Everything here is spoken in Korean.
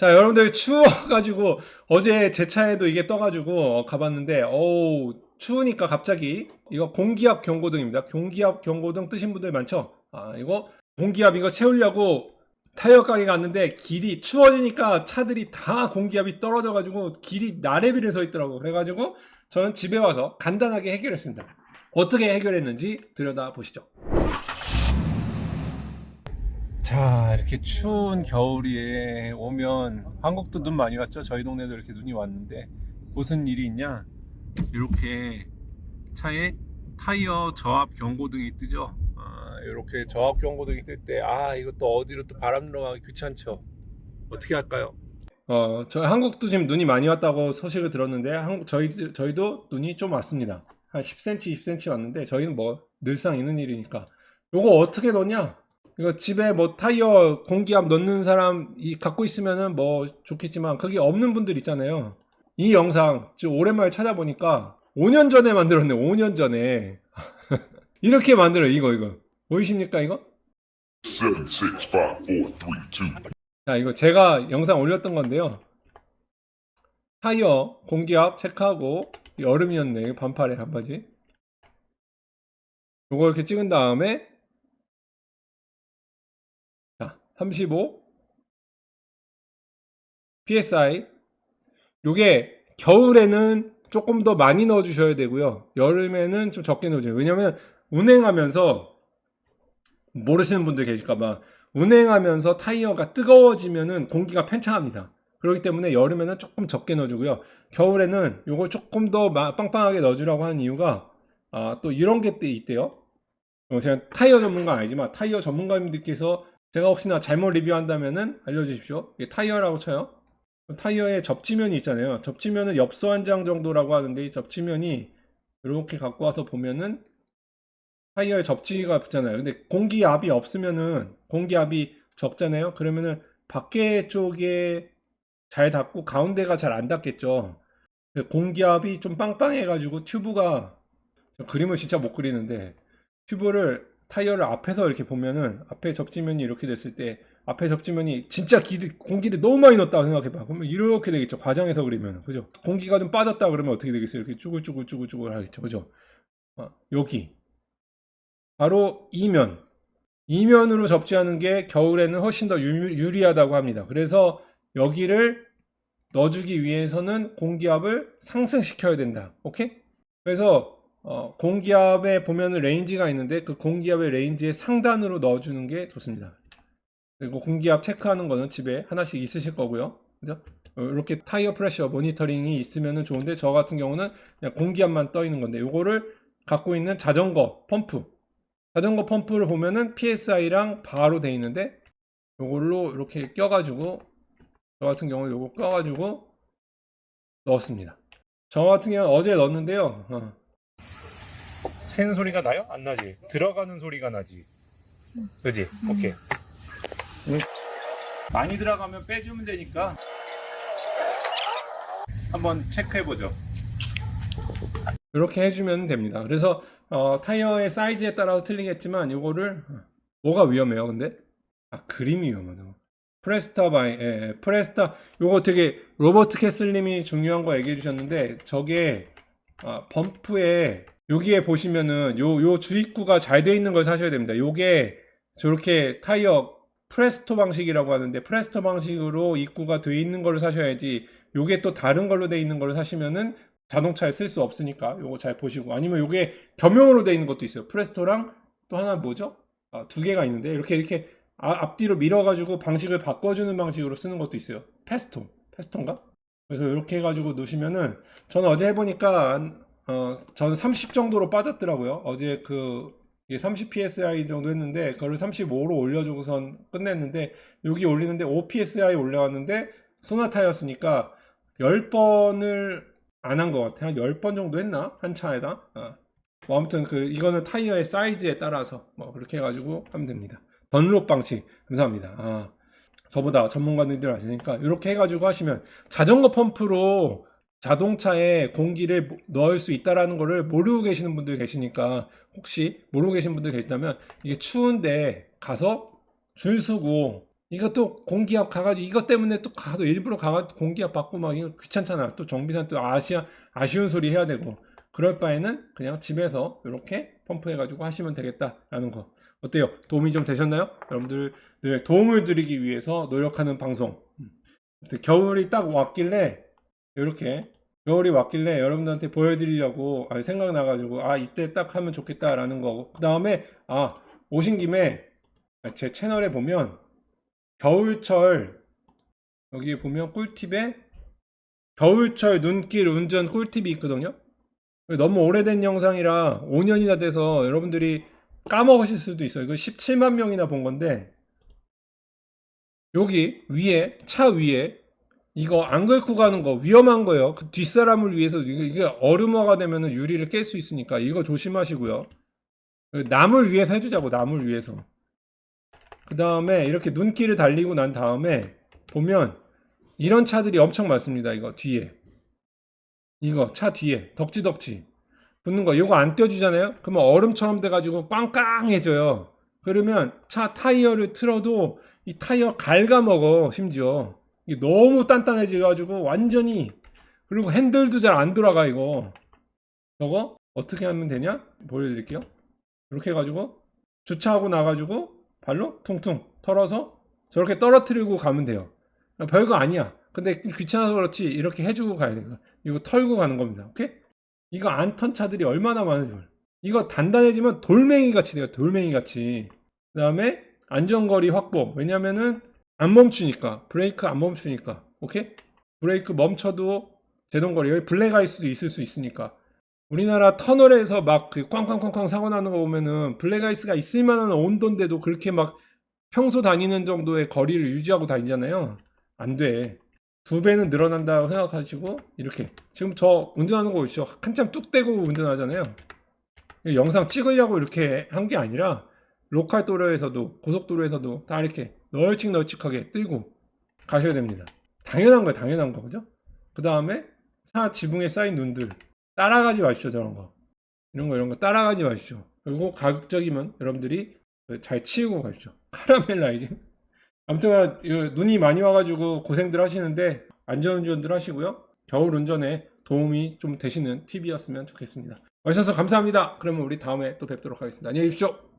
자, 여러분들 추워가지고 어제 제 차에도 이게 떠가지고 어, 가봤는데, 어우, 추우니까 갑자기 이거 공기압 경고등입니다. 공기압 경고등 뜨신 분들 많죠? 아, 이거 공기압 이거 채우려고 타이어 가게 갔는데 길이 추워지니까 차들이 다 공기압이 떨어져가지고 길이 나래비를 서 있더라고. 그래가지고 저는 집에 와서 간단하게 해결했습니다. 어떻게 해결했는지 들여다 보시죠. 자 이렇게 추운 겨울에 오면 한국도 눈 많이 왔죠 저희 동네도 이렇게 눈이 왔는데 무슨 일이 있냐 이렇게 차에 타이어 저압 경고등이 뜨죠 아, 이렇게 저압 경고등이 뜰 때 아 이것도 어디로 또 바람 들어가기 귀찮죠 어떻게 할까요? 어, 저희 한국도 지금 눈이 많이 왔다고 소식을 들었는데 한국 저희 저희도 눈이 좀 왔습니다. 한 10cm, 20cm 왔는데 저희는 뭐 늘상 있는 일이니까 요거 어떻게 넣냐? 이거 집에 뭐 타이어 공기압 넣는 사람 이 갖고 있으면은 뭐 좋겠지만 그게 없는 분들 있잖아요. 이 영상 지금 오랜만에 찾아보니까 5년 전에 만들었네. 5년 전에 이렇게 만들어 이거 이거 보이십니까 이거? Seven, six, five, four, three, two. 자, 이거 제가 영상 올렸던 건데요. 타이어 공기압 체크하고 여름이었네. 반팔에 반바지. 요거 이렇게 찍은 다음에 35 PSI 요게 겨울에는 조금 더 많이 넣어 주셔야 되고요. 여름에는 좀 적게 넣어 주세요. 왜냐면 운행하면서 모르시는 분들 계실까 봐 운행하면서 타이어가 뜨거워지면은 공기가 팽창합니다. 그렇기 때문에 여름에는 조금 적게 넣어주고요. 겨울에는 요거 조금 더 마- 빵빵하게 넣어주라고 하는 이유가 아, 또 이런 게 있대요. 어, 제가 타이어 전문가 아니지만 타이어 전문가님들께서 제가 혹시나 잘못 리뷰한다면은 알려주십시오. 타이어라고 쳐요. 타이어에 접지면이 있잖아요. 접지면은 엽서 한 장 정도라고 하는데 이 접지면이 이렇게 갖고 와서 보면은 타이어에 접지가 붙잖아요. 근데 공기압이 없으면은 공기압이 적잖아요. 그러면은 밖에 쪽에 잘 닿고 가운데가 잘 안 닿겠죠. 근데 공기압이 좀 빵빵해가지고 튜브가 저 그림을 진짜 못 그리는데 튜브를 타이어를 앞에서 이렇게 보면은 앞에 접지면이 이렇게 됐을 때 앞에 접지면이 진짜 기 공기를 너무 많이 넣었다고 생각해봐. 그러면 이렇게 되겠죠. 과장해서 그리면 그죠? 공기가 좀 빠졌다 그러면 어떻게 되겠어요? 이렇게 쭈글쭈글쭈글쭈글 하겠죠. 그죠? 어, 여기 바로 이면. 이면으로 접지하는 게 겨울에는 훨씬 더 유- 유리하다고 합니다. 그래서 여기를 넣어주기 위해서는 공기압을 상승시켜야 된다. 오케이? 그래서 어, 공기압에 보면은 레인지가 있는데 그 공기압의 레인지의 상단으로 넣어주는 게 좋습니다. 그리고 공기압 체크하는 거는 집에 하나씩 있으실 거고요. 그죠? 어, 이렇게 타이어 프레셔 모니터링이 있으면 좋은데 저 같은 경우는 그냥 공기압만 떠 있는 건데 요거를 갖고 있는 자전거 펌프 자전거 펌프를 보면은 PSI랑 바로 돼 있는데 요걸로 이렇게 껴가지고 저 같은 경우는 요거 껴가지고 넣었습니다. 저 같은 경우는 어제 넣었는데요. 어. 새는 소리가 나요? 안 나지? 들어가는 소리가 나지. 그지? 오케이. 응. 많이 들어가면 빼주면 되니까 한번 체크해 보죠. 이렇게 해주면 됩니다. 그래서 어, 타이어의 사이즈에 따라서 틀리겠지만 이거를 뭐가 위험해요? 근데 아 그림이 위험하다. 프레스타 바이 예, 예, 프레스타 요거 되게 로버트 캐슬님이 중요한 거 얘기해 주셨는데 저게 아, 범프에 여기에 보시면은 요 요 주입구가 잘 돼 있는 걸 사셔야 됩니다. 요게 저렇게 타이어 프레스토 방식이라고 하는데 프레스토 방식으로 입구가 돼 있는 거를 사셔야지 요게 또 다른 걸로 돼 있는 거를 사시면은 자동차에 쓸 수 없으니까 요거 잘 보시고 아니면 요게 겸용으로 돼 있는 것도 있어요. 프레스토랑 또 하나 뭐죠? 아, 두 개가 있는데 이렇게 이렇게 아- 앞뒤로 밀어가지고 방식을 바꿔주는 방식으로 쓰는 것도 있어요. 페스토, 페스토인가? 그래서 이렇게 해가지고 넣으시면은 저는 어제 해보니까 한, 어, 저는 30 정도로 빠졌더라고요. 어제 그 30 psi 정도 했는데 그거를 35로 올려주고선 끝냈는데 여기 올리는데 5 psi 올려왔는데 소나타였으니까 10번을 안 한 것 같아요. 한 10번 정도 했나? 한 차에다. 어. 뭐 아무튼 그 이거는 타이어의 사이즈에 따라서 뭐 그렇게 해가지고 하면 됩니다. 던롭 방식 감사합니다. 아, 저보다 전문가님들 아시니까 이렇게 해가지고 하시면 자전거 펌프로 자동차에 공기를 모- 넣을 수 있다라는 거를 모르고 계시는 분들 계시니까 혹시 모르고 계신 분들 계시다면 이게 추운데 가서 줄 서고 이것도 공기압 가가지고 이것 때문에 또 가서 일부러 가가지고 공기압 받고 막 이거 귀찮잖아. 또 정비사 또 아시아 아쉬운 소리 해야 되고 그럴 바에는 그냥 집에서 이렇게 펌프해가지고 하시면 되겠다라는 거 어때요? 도움이 좀 되셨나요? 여러분들 늘 도움을 드리기 위해서 노력하는 방송. 음. 겨울이 딱 왔길래 이렇게 겨울이 왔길래 여러분들한테 보여드리려고 아, 생각나가지고 아 이때 딱 하면 좋겠다라는 거고 그 다음에 아 오신 김에 제 채널에 보면 겨울철 여기 보면 꿀팁에 겨울철 눈길 운전 꿀팁이 있거든요. 너무 오래된 영상이라 5년이나 돼서 여러분들이 까먹으실 수도 있어요. 이거 17만 명이나 본 건데 여기 위에 차 위에 이거 안 긁고 가는 거 위험한 거예요. 그 뒷사람을 위해서 이게 얼음화가 되면 유리를 깰 수 있으니까 이거 조심하시고요. 남을 위해서 해주자고 남을 위해서. 그 다음에 이렇게 눈길을 달리고 난 다음에 보면 이런 차들이 엄청 많습니다. 이거 뒤에 이거 차 뒤에 덕지덕지 붙는 거 이거 안 떼어주잖아요. 그러면 얼음처럼 돼가지고 꽝꽝해져요. 그러면 차 타이어를 틀어도 이 타이어 갉아먹어 심지어 너무 단단해져가지고 완전히 그리고 핸들도 잘 안 돌아가 이거 저거 어떻게 하면 되냐 보여드릴게요. 이렇게 해가지고 주차하고 나가지고 발로 퉁퉁 털어서 저렇게 떨어뜨리고 가면 돼요. 별거 아니야. 근데 귀찮아서 그렇지 이렇게 해주고 가야 돼요. 이거 털고 가는 겁니다. 오케이? 이거 안 턴 차들이 얼마나 많은지 몰라. 이거 단단해지면 돌멩이 같이 돼요. 돌멩이 같이. 그 다음에 안전거리 확보. 왜냐면은 안 멈추니까. 브레이크 안 멈추니까. 오케이? 브레이크 멈춰도 제동거리. 여기 블랙 아이스도 있을 수 있으니까. 우리나라 터널에서 막그 꽝꽝꽝꽝 사고 나는 거 보면은 블랙 아이스가 있을 만한 온도인데도 그렇게 막 평소 다니는 정도의 거리를 유지하고 다니잖아요. 안 돼. 두 배는 늘어난다고 생각하시고 이렇게 지금 저 운전하는 거 있죠 한참 뚝 떼고 운전하잖아요 이 영상 찍으려고 이렇게 한 게 아니라 로컬 도로에서도 고속도로에서도 다 이렇게 널찍 널찍하게 뜨고 가셔야 됩니다 당연한 거예요 당연한 거 그죠 그 다음에 차 지붕에 쌓인 눈들 따라가지 마십시오 저런 거 이런 거 이런 거 따라가지 마십시오 그리고 가급적이면 여러분들이 잘 치우고 가십시오 카라멜라이징 아무튼 이거 눈이 많이 와가지고 고생들 하시는데 안전운전들 하시고요. 겨울 운전에 도움이 좀 되시는 팁이었으면 좋겠습니다. 와주셔서 감사합니다. 그러면 우리 다음에 또 뵙도록 하겠습니다. 안녕히 계십시오.